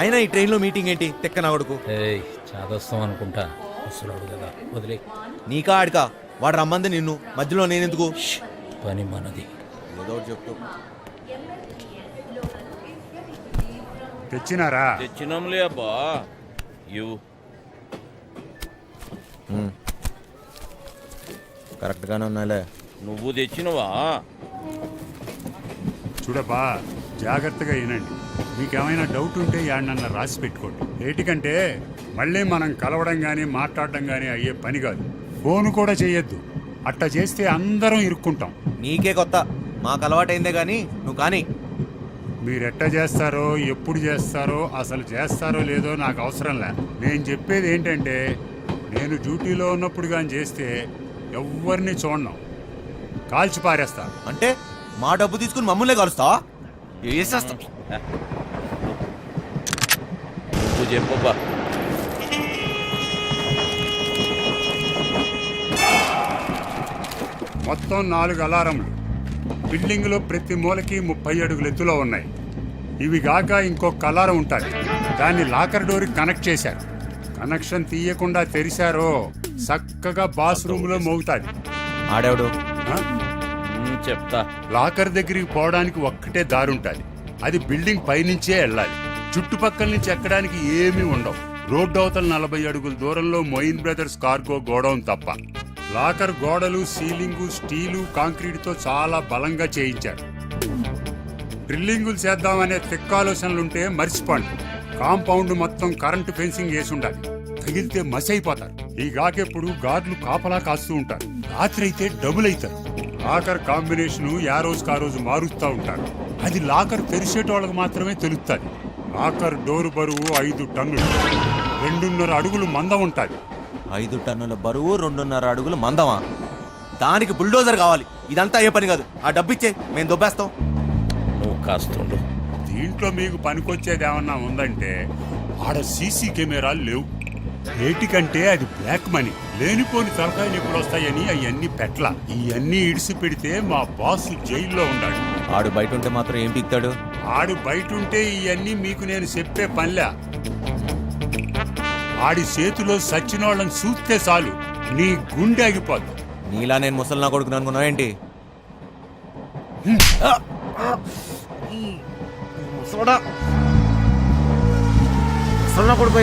అయినా ఈ ట్రైన్లో మీటింగ్ ఏంటి? తెక్క నా కొడుకు? ఏయ్ చాదస్తాం అనుకుంటా. అసలు కదా వదిలే. నీకా ఆడికా వాడు రమ్మంది నిన్ను. మధ్యలో నేనెందుకు? పని మనది. ఏదో చెప్తూ. తెచ్చినారా? తెచ్చినాంలే అబ్బా. ఇవ్వు కరెక్ట్గానే ఉన్నాలే నువ్వు తెచ్చినవా? చూడబ్బా జాగ్రత్తగా వినండి. మీకేమైనా డౌట్ ఉంటే యాడనన్నా రాసి పెట్టుకోండి. ఏటికంటే మళ్ళీ మనం కలవడం కానీ మాట్లాడడం కానీ అయ్యే పని కాదు. ఫోన్ కూడా చేయొద్దు. అట్టా చేస్తే అందరం ఇరుక్కుంటాం. నీకే కొత్త. మాకు అలవాటైందే కానీ నువ్వు కానీ. మీరెట్ట చేస్తారో ఎప్పుడు చేస్తారో అసలు చేస్తారో లేదో నాకు అవసరం లే. నేను చెప్పేది ఏంటంటే నేను డ్యూటీలో ఉన్నప్పుడు కానీ చేస్తే ఎవరిని చూడను. కాల్చి పారేస్తా. అంటే మా డబ్బు తీసుకుని మమ్మల్నే కలుస్తావా? వేసేస్తా నువ్వు చెప్పబ్బా మొత్తం నాలుగు అలారంలు బిల్డింగ్లో ప్రతి మూలకి ముప్పై అడుగుల ఎత్తులో ఉన్నాయి. ఇవి గాక ఇంకొక అలారం ఉంటుంది. దాన్ని లాకర్ డోర్ కనెక్ట్ చేశారు. కనెక్షన్ తీయకుండా తెరిచారో చక్కగా బాస్ రూమ్లో మోగుతాది. ఆడేవుడు? చెప్తా. లాకర్ దగ్గరికి పోవడానికి ఒక్కటే దారి ఉంటుంది. అది బిల్డింగ్ పైనుంచే వెళ్ళాలి. చుట్టుపక్కల నుంచి ఎక్కడానికి ఏమీ ఉండవు. రోడ్డు అవతల నలభై అడుగుల దూరంలో మొయిన్ బ్రదర్స్ కార్గో గోడౌన్ తప్ప. లాకర్ గోడలు సీలింగు స్టీలు కాంక్రీట్తో చాలా బలంగా చేయించారు. డ్రిల్లింగులు చేద్దామనే తిక్కాలోచనలుంటే మర్చిపోండి. కాంపౌండ్ మొత్తం కరెంటు ఫెన్సింగ్ వేసి ఉండాలి తగిలితే మసి అయిపోతారు ఈ గాకెప్పుడు గార్డులు కాపలా కాస్తూ ఉంటారు. రాత్రి అయితే డబుల్ అవుతారు లాకర్ కాంబినేషన్ యా రోజుకు ఆ రోజు మారుస్తూ ఉంటారు. అది లాకర్ తెరిచేటోళ్ళకి మాత్రమే తెలుస్తుంది లాకర్ డోరు బరువు ఐదు టన్నులు. రెండున్నర అడుగులు మందం ఉంటుంది. ఐదు టన్నుల బరువు రెండున్నర అడుగులు మందమా? దానికి బుల్డోజర్ కావాలి. ఇదంతా ఏ పని కాదు. ఆ డబ్బు ఇచ్చే మేము దొబ్బేస్తాం. నువ్వు కాస్తుండు. దీంట్లో మీకు పనికొచ్చేది ఏమన్నా ఉందంటే ఆడ సీసీ కెమెరాలు లేవు. ఏటికంటే అది బ్లాక్ మనీ. లేనిపోని తలకాయలు ఎప్పుడు వస్తాయని అవన్నీ పెట్ల ఇవన్నీ ఇడిసి పెడితే మా బాస్ జైల్లో ఉండాడు. ఆడు బయట ఉంటే మాత్రం ఏం పీక్తాడు? ఆడు బయట ఉంటే ఇవన్నీ మీకు నేను చెప్పే పనిలే. ఆడి చేతిలో సచ్చినోళ్ళని చూస్తే చాలు నీ గుండె ఆగిపోద్ది. నీలా నేను ముసలి నా కొడుకుని అనుకున్నావు ఏంటి? కొడుకు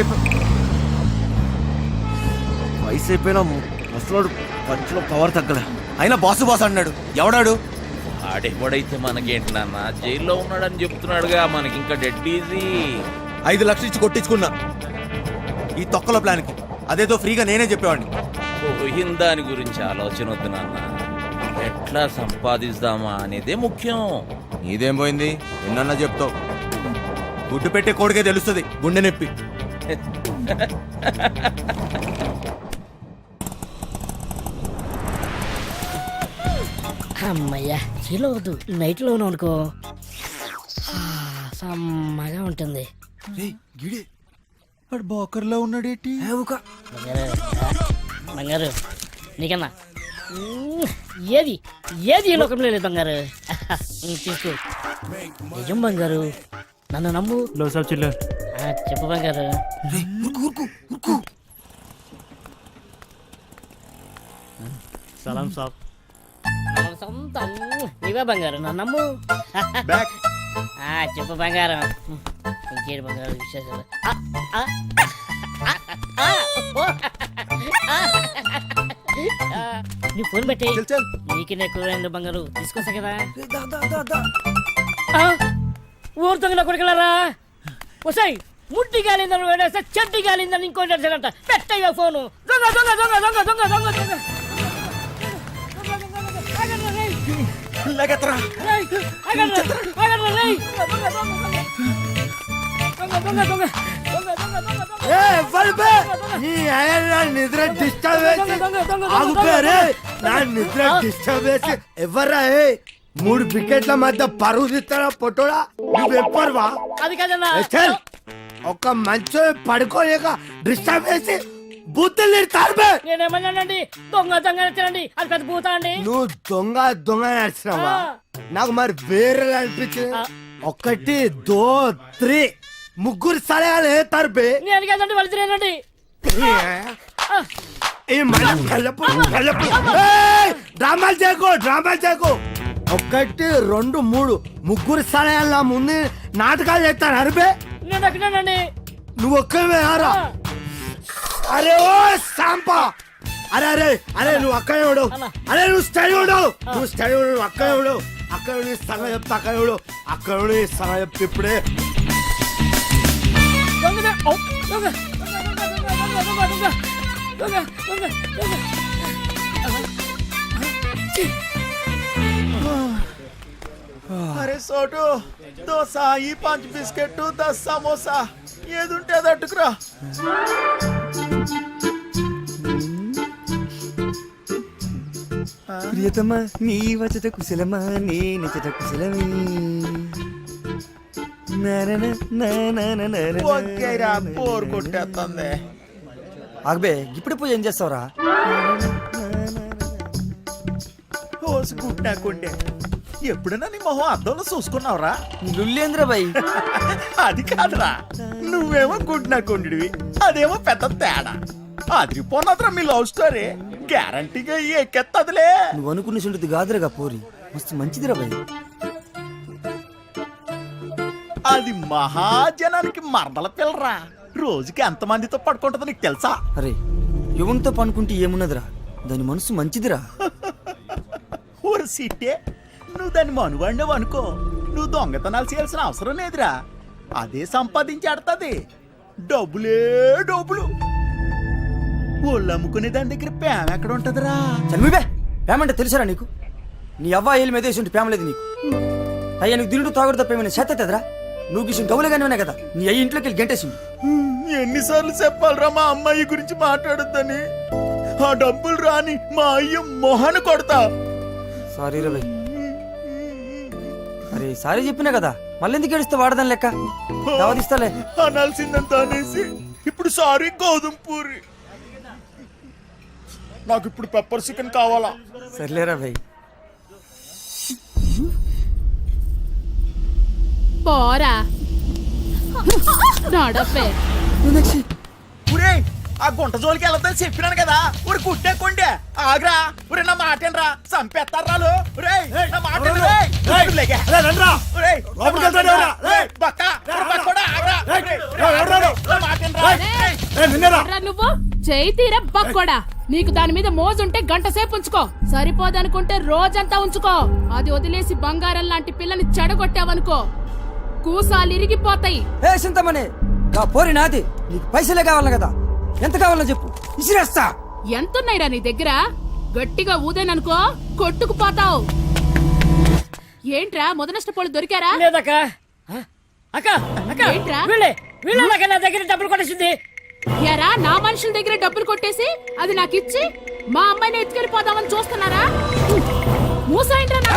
వయసు అయిపోయినా ముసలోడు పంచులో పవర్ తగ్గలే. అయినా బాసు బాస్ అన్నాడు. ఎవడాడు? ఆడెవడైతే మనకేంటి నాన్న? జైల్లో ఉన్నాడని చెప్తున్నాడుగా మనకి ఇంకా డెడ్ ఈజీ ఐదు లక్షలు ఇచ్చి కొట్టించుకున్నా. ఈ తొక్కల ప్లాన్కి. అదేదో ఫ్రీగా నేనే చెప్పేవాడిని. పోయిన దాని గురించి ఆలోచన వద్దు నాన్న. ఎట్లా సంపాదిస్తామా అనేదే ముఖ్యం. నీదేం పోయింది? ఎన్నన్నా చెప్తావు. గుడ్డు పెట్టే కోడికే తెలుస్తుంది గుండె నొప్పి. అమ్మయ్యా చీలో వద్దు నైట్ లోను అనుకో. సమ్మగా ఉంటుంది. వాడు బాకర్లో ఉన్నాడేటి? బంగారు నీకన్నా. ఏది? ఏది ఈ లోకంలో లేదు బంగారు? తీసుకో. నిజం బంగారు. నన్ను నమ్ము. లోసాబ్ చిల్లర్ చెప్పు బంగారు. సలాం సాబ్. సొంతం. నీవే బంగారు నమ్ము. చెప్పు బంగారం. ఇంకేడు బంగారు విశేషాలు? నీ ఫోన్ పెట్టి నీకు నేను కూరైంది బంగారు తీసుకొస్తా కదా. ఆ, ఊరు దొంగల కొడుకులారా? వసాయి ముట్టి గాలిందని చెడ్డి గాలిందని ఇంకోటి పెట్టయ్యా ఫోను. దొంగ దొంగ దొంగ దొంగ దొంగ దొంగ దొంగ. లగెత్తరా. నిద్ర డిస్టర్బ్ ఆగుపోయారే నా నిద్ర డిస్టర్బ్ చేసి ఎవర్రా ఏ మూడు వికెట్ల మధ్య పరువు తీస్తారా పొట్టోడా నువ్వు ఎప్పరువా ఒక మంచో పడుకోలేక డిస్టర్బ్ చేసి బూతులు తిడతారు బే నేనేమన్నానండి దొంగ దొంగ నచ్చండి అది పెద్ద పూత అండి. నువ్వు దొంగ దొంగ నడిచినావా? ఆ. నాకు మరి వేరే అనిపించింది. ఒకటి దో త్రీ. ముగ్గురు సలహాలు బే నేను కదండి తినేనండి ఏ మన కళ్ళపు ఏయ్! డ్రామాలు చేయకు డ్రామాలు చేయకు. ఒకటి రెండు మూడు. ముగ్గురు సలహాల ముందు నాటకాలు చేస్తారు అరిబే. నేను అక్కడేనండి నువ్వు ఒక్కవే ఆరా. అరే ఓ సాంపా అరే అరే అరే నువ్వు అక్కడే అరే నువ్వు స్టడీ ఉండు. నువ్వు స్టడీ ఉండు నువ్వు అక్కడే ఉండు. అక్కడ ఉండి సగం చెప్తా అక్కడ ఉండు. అక్కడ ఉండి సగం చెప్తా ఇప్పుడే. దొంగ ఔ! దొంగ దొంగ దొంగ దొంగ దొంగ దొంగ దొంగ. అరే సోటు దోశ ఈ పంచ్ బిస్కెట్ దస్ సమోసా ఏది ఉంటే అది అట్టుకురా ప్రియతమా నీ వచట కుశలమా నీ నిచట కుశలమే. నరన ననన నరన. ఓకేరా బోర్ కొట్టేస్తుంది ఆగబే ఇప్పుడు పూజ ఏం చేస్తావురా? ఓసి గుడ్డాకుండే ఎప్పుడైనా నీ మొహం అద్దంలో చూసుకున్నావురా? లుల్లేంద్ర బాయ్ అది కాదురా. నువ్వేమో గుడ్నాకుండివి అదేమో పెద్ద తేడా. అదిరిపోన్నదిరా మీ లవ్ స్టోరీ. గ్యారంటీగా ఎక్కెత్తదిలే. నువ్వు అనుకున్న చుంటుంది కాదురగా పోరి. మస్తు మంచిదిరా బాయ్ అది మహాజనానికి మరదల పిల్లరా. రోజుకి ఎంత మందితో పడుకుంటుందో నీకు తెలుసా? అరే యువన్తో పనుకుంటే ఏమున్నదిరా? దాని మనసు మంచిదిరా. ఊరు సిట్టే నువ్వు దాన్ని మనువాడినావు అనుకో. నువ్వు దొంగతనాలు చేయాల్సిన అవసరం లేదురా. అదే సంపాదించి ఆడుతుంది. డబ్బులే డబ్బులు. ఒళ్ళు అమ్ముకునే దాని దగ్గర ప్రేమ ఎక్కడ ఉంటదిరా? చనివిబే పేమంటే తెలుసారా నీకు? నీ అవ్వ ఏళ్ళు మీద వేసి ప్రేమ లేదు నీకు. అయ్యా నీకు దినుడు తాగుడు తప్ప ఏమైనా చేత్తేదరా నువ్వు గిసిన ఉన్నాయి కదా. నీ అయ్యి ఇంట్లోకి వెళ్ళి గంటేసింది. ఎన్నిసార్లు చెప్పాలరా మా అమ్మాయి గురించి మాట్లాడొద్దని. ఆ డబ్బులు రాని మా అయ్య మొహన కొడతా. సారీ రా బాయ్ అరే సారీ చెప్పినా కదా. మళ్ళీ ఎందుకు ఏడుస్తే వాడదాని లెక్క? దావదిస్తాలే అనాల్సిందంత అనేసి ఇప్పుడు సారీ గోధుమ పూరి. నాకు ఇప్పుడు పెప్పర్ చికెన్ కావాలా? సర్లేరా బాయ్ పోరా. నడపే. ఊరే ఆ గుంట జోలికి వెళ్ళొద్దని చెప్పినాను కదా. ఊరి కుట్టే కొండే. ఆగ్రా. ఊరే నా మాట ఏంట్రా చంపేస్తారా ఊరే నా మాట. రా నువ్వు? చేయి తీర బక్కోడా? నీకు దాని మీద మోజుంటే గంట సేపు ఉంచుకో. సరిపోదనుకుంటే రోజంతా ఉంచుకో. అది వదిలేసి బంగారం లాంటి పిల్లని చెడగొట్టావనుకో. కూసాలు ఇరిగిపోతాయి. ఏ చింతమనే నా పోరి నాది. నీకు పైసలే కావాలి కదా. ఎంత కావాలో చెప్పు. ఇసిరేస్తా. ఎంతున్నాయిరా నీ దగ్గర? గట్టిగా ఊదేననుకో కొట్టుకుపోతావు. ఏంట్రా మొదనష్టపోళ్ళు దొరికారా? లేదక్క? అక్క అక్క. ఏంట్రా? వీళ్ళే వీళ్ళే నా దగ్గర డబ్బులు కొట్టేసింది. ఎరా నా మనుషుల దగ్గర డబ్బులు కొట్టేసి అది నాకు ఇచ్చి మా అమ్మాయిని ఎత్తుకెళ్ళిపోదామని చూస్తున్నారా? మూసాయింట్రా నా.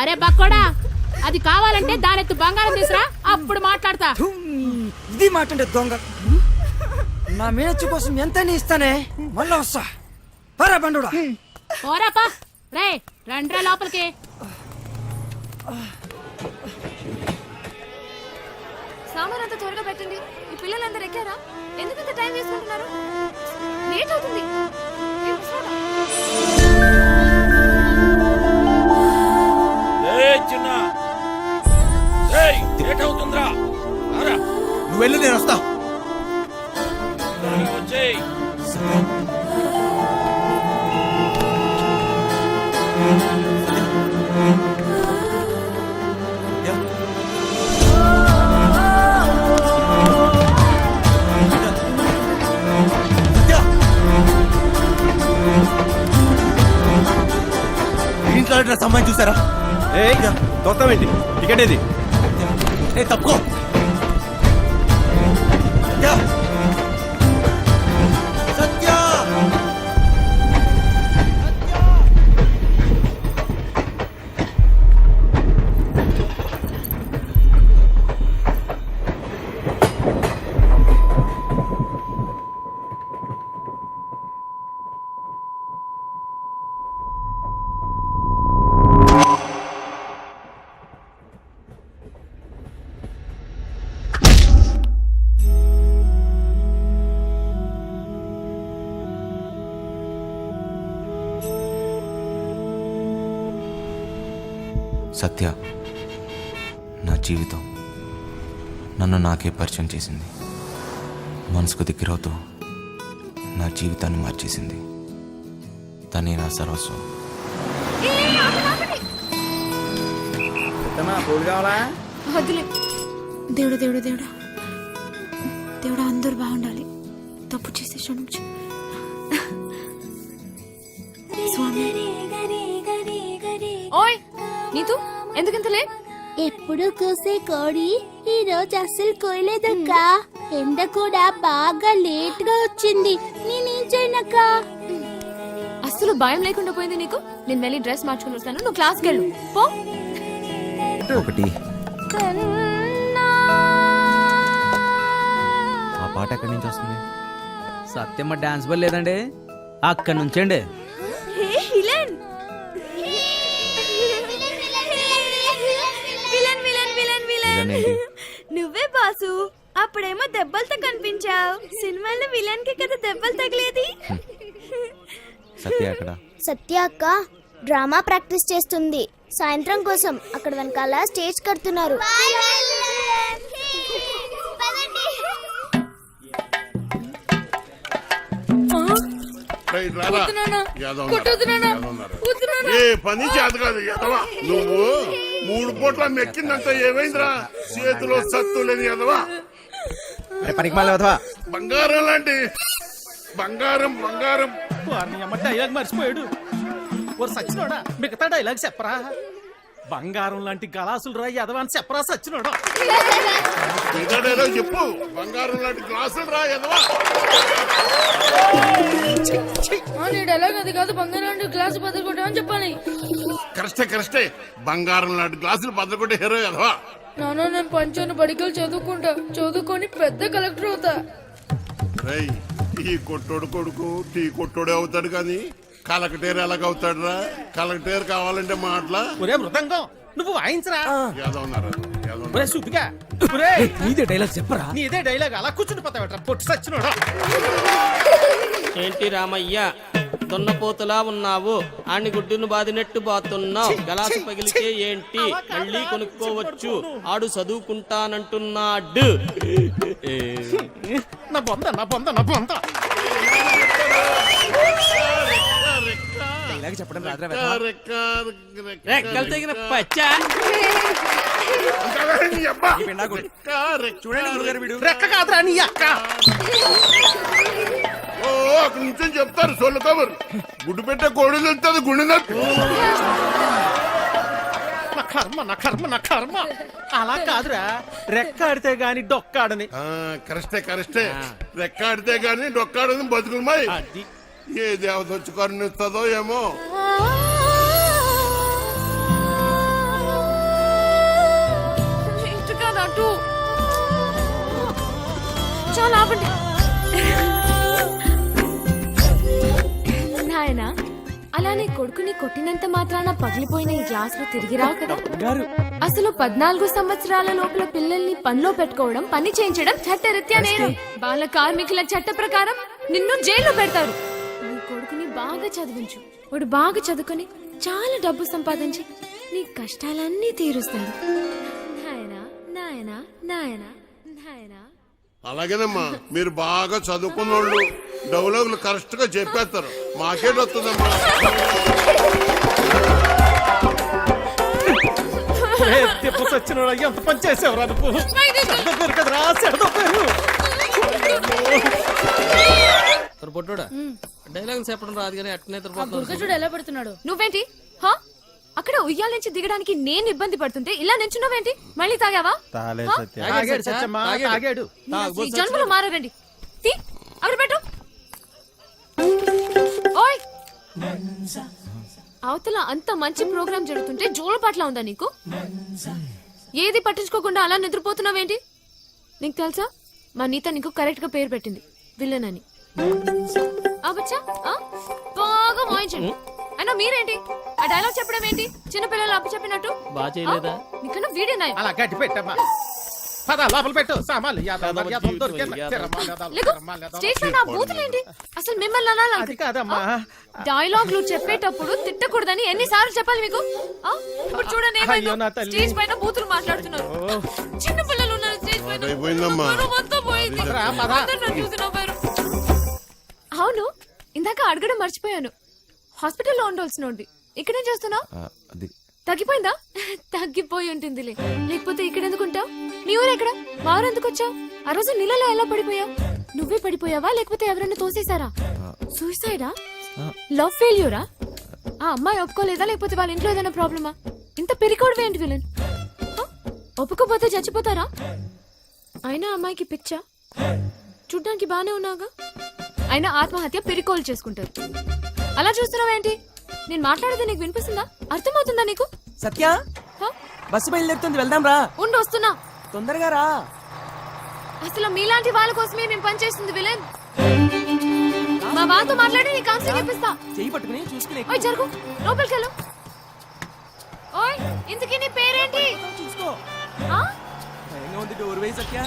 అరే బక్కోడా అది కావాలంటే దానెత్తు బంగారం తీసురా అప్పుడు మాట్లాడతా. ఇది మాటంటే దొంగ. నా మేనచ్చు కోసం ఎంత ఇస్తానే. మళ్ళా వస్తా. పరా బండుడా. పోరాపా. రే రండ్రా లోపలికి. సామాన్ అంతా త్వరగా పెట్టండి. ఈ పిల్లలందరూ ఎక్కారా? ఎందుకంత టైం తీసుకుంటున్నారు లేట్ అవుతుంది. చిన్న. లేట్ అవుతుందిరా. నువ్వు వెళ్ళు నేను వస్తా. ఇంట్లో డ్రెస్ అమ్మాయి చూసారా? ఏ దొస్తామేంటి టికెట్ ఏది? ఏ తప్పుకో. సత్య నా జీవితం నన్ను నాకే పరిచయం చేసింది. మనసుకు దగ్గరవుతూ నా జీవితాన్ని మార్చేసింది. తనే నా సర్వస్వం. వద్దులే దేవుడు దేవుడు దేవుడా. దేవుడా అందరూ బాగుండాలి. తప్పు చేసి క్షమించు స్వామి. ఓయ్ నీతు? ఎందుకంత లేట్ ఎప్పుడు కూసే కోడి? ఈ రోజు అస్సలు కోయలేదక్క. ఎండ కూడా బాగా లేట్గా వచ్చింది. నేనేం చేయనక్క అస్సలు భయం లేకుండా పోయింది నీకు? నేను వెళ్ళి డ్రెస్ మార్చుకుని వస్తాను. నువ్వు క్లాస్కి వెళ్ళు. పో. ఒకటి. ఆ పాట ఎక్కడి నుంచి వస్తుంది? సత్యమ్మ డాన్స్ బల్ లేదండి. అక్కడి నుంచండి. నువ్వే బాసు. అప్పుడేమో దెబ్బలతో కనిపించావు. సినిమాలో విలన్కి కదా దెబ్బలు తగిలేది. సత్య అక్క డ్రామా ప్రాక్టీస్ చేస్తుంది. సాయంత్రం కోసం అక్కడ వెనకాల స్టేజ్ కడుతున్నారు. ఏ పని చేత కాదు. నువ్వు మూడు పూట్ల మెక్కిందంతా ఏమైందిరా? చేతిలో సత్తు లేని ఎదవా పనికి బంగారం లాంటి. బంగారం బంగారం. వారిని అమ్మ డైలాగ్ మర్చిపోయాడు. ఓ సచ్చినోడా మిగతా డైలాగ్ చెప్పరా? బంగారం లాంటి గలాసులు రా యదవాని చెప్పరా సచ్చినోడా. ఇంకా చెప్పు. బంగారం లాంటి గ్లాసులు రా ఎదవా డైలాగ్ అది కాదు. బంగారం గ్లాస్ బదులుకుంటామని చెప్పాలి. కరెక్టే కరెక్టే. బంగారం లాంటి గ్లాసులు బద్దకొట్టే హీరో ఎదవా నాన్న నేను పంచాను బడికలు చదువుకుంటా. చదువుకొని పెద్ద కలెక్టర్ అవుతా. రేయ్ ఈ కొట్టోడు కొడుకు టీ కొట్టోడే అవుతాడు కానీ కలకటేరు ఎలాగవుతాడు రా కలకటేరు కావాలంటే మాటల? ఒరే మృదంగం నువ్వు వాయించరా? ఒరే ఒరే. నీదే డైలాగ్ చెప్పరా? నీదే డైలాగ్ అలా కూర్చుని పోతావట్రా? పొట్టు సచ్చినోడా? ఏంటి రామయ్య? దున్నపోతులా ఉన్నావు? ఆని గుడ్డును బాదినట్టు బాతున్నావు? గలాసు పగిలితే ఏంటి? మళ్ళీ కొనుక్కోవచ్చు. ఆడు చదువుకుంటానంటున్నాడు. నా బొంద నా బొంద నా బొంద. డైలాగ్ చెప్పడం రాదురా రెక్కలు తెగిన పచ్చా? చూడండి గురుగారు వీడు. రెక్క కాదురా నీ అక్క. ఓ అక్కడి నుంచి చెప్తారు సొల్లు కబురు గుడ్డు పెట్టే కోడి తెలుస్తుంది గుండె నొప్పి. నా కర్మ నా కర్మ నా కర్మ. అలా కాదురా. రెక్క ఆడితే గాని డొక్కాడని ఆ కరెస్టే కరెస్టే రెక్కాడితే గాని డొక్కాడని బతుకులమాయి అది. ఏ దేవత వచ్చి కరుణిస్తుందో ఏమో. చాలా ఆపండి. నాయనా అలానే కొడుకుని కొట్టినంత మాత్రాన పగిలిపోయిన ఈ గ్లాసులు తిరిగి రావు కదా. అసలు పద్నాలుగు సంవత్సరాల లోపల పిల్లల్ని పనిలో పెట్టుకోవడం పని చేయించడం చట్టరీత్యా నేరం. బాల కార్మికుల చట్ట ప్రకారం నిన్ను జైల్లో పెడతారు. కొడుకుని బాగా చదివించు. వాడు బాగా చదువుకొని చాలా డబ్బు సంపాదించి నీ కష్టాలన్నీ తీరుస్తాడు. నాయనా నాయనా నాయనా నాయనా. అలాగేనమ్మా మీరు బాగా చదువుకున్న వాళ్ళు డౌలాగులు కరెక్ట్గా చెప్పేస్తారు మాకేట్ వస్తుందమ్మా ఎంత పని చేసావురా నువ్వు సెడదొప్పారు కదరా సెడదొప్పారు పొట్టోడా డైలాగ్ చెప్పడం రాదు కానీ అట్నే. చూడు. ఎలా పెడుతున్నాడు? నువ్వేంటి? హా? అక్కడ ఉయ్యాల నుంచి దిగడానికి నేను ఇబ్బంది పడుతుంటే ఇలా నించున్నావేంటి? మళ్ళీ తాగావా? జన్మలో మారారండి తీ అక్కడ పెట్టు. ఓయ్! అవతల అంత మంచి ప్రోగ్రాం జరుగుతుంటే జోల పట్ల ఉందా నీకు? ఏది పట్టించుకోకుండా అలా నిద్రపోతున్నావేంటి? నీకు తెలుసా? మా నీత నీకు కరెక్ట్గా పేరు పెట్టింది. విల్లన్ అని ఆ? బాగా మోయించండి అయినా మీరేంటి? ఆ డైలాగ్ చెప్పడం ఏంటి? చిన్న పిల్లలు అప్పు చెప్పినట్టు? బాగా చేయలేదా? నీకన్నా వీడే నాయం అలా గట్టి పెట్టమ్మా. పద లోపల పెట్టు. సామాన్లు అసలు మిమ్మల్ని అనాలి అది కాదమ్మా. డైలాగులు చెప్పేటప్పుడు తిట్టకూడదని ఎన్నిసార్లు చెప్పాలి మీకు? ఇప్పుడు చూడండి. స్టేజ్ పైన బూతులు మాట్లాడుతున్నారు. చిన్న పిల్లలు ఉన్నారు స్టేజ్ పైన. మొత్తం పోయింది. అవును. ఇందాక అడగడం మర్చిపోయాను. హాస్పిటల్లో ఉండాల్సినోడి ఇక్కడేం చేస్తున్నావు? ఆ, అది. తగ్గిపోయిందా? తగ్గిపోయి ఉంటుందిలే. లేకపోతే ఇక్కడ ఎందుకుంటావు నీ ఊరు ఎక్కడ? మా ఊరు ఎందుకు వచ్చావు? ఆ రోజు నీళ్ళలో ఎలా పడిపోయావు? నువ్వే పడిపోయావా? లేకపోతే ఎవరైనా తోసేశారా? సూసైడా లవ్ ఫెయిల్యూరా ఆ అమ్మాయి ఒప్పుకోలేదా? లేకపోతే వాళ్ళ ఇంట్లో ఏదైనా ప్రాబ్లమా ఇంత పెరికోవడం ఏంటి విలన్? ఒప్పుకోపోతే చచ్చిపోతారా? అయినా అమ్మాయికి పిచ్చా? చూడ్డానికి బానే ఉన్నాగా అయినా ఆత్మహత్య పెరికోలు చేసుకుంటారు అలా చూస్తున్నావేంటి? నేను మాట్లాడేది నీకు వినిపిస్తుందా? అర్థమవుతుందా నీకు? సత్య? హ? బస్సు బయలుదేరుతుంది వెళ్దాం రా. ఉండు వస్తున్నా. తొందరగా రా. అసలు మీలాంటి వాళ్ళ కోసమే మేము పనిచేస్తుంది విలన్. మా వాళ్ళతో మాట్లాడి నీ కౌన్సిలింగ్ ఇప్పిస్తా. చెయ్యి పట్టుకుని చూసుకుని ఓయ్ జరుగు. లోపలికి వెళ్ళు. ఓయ్ ఇంతకీ నీ పేరేంటి? చూసుకో. ఆ? భయంగా ఉంది డోర్ వేయి సత్య.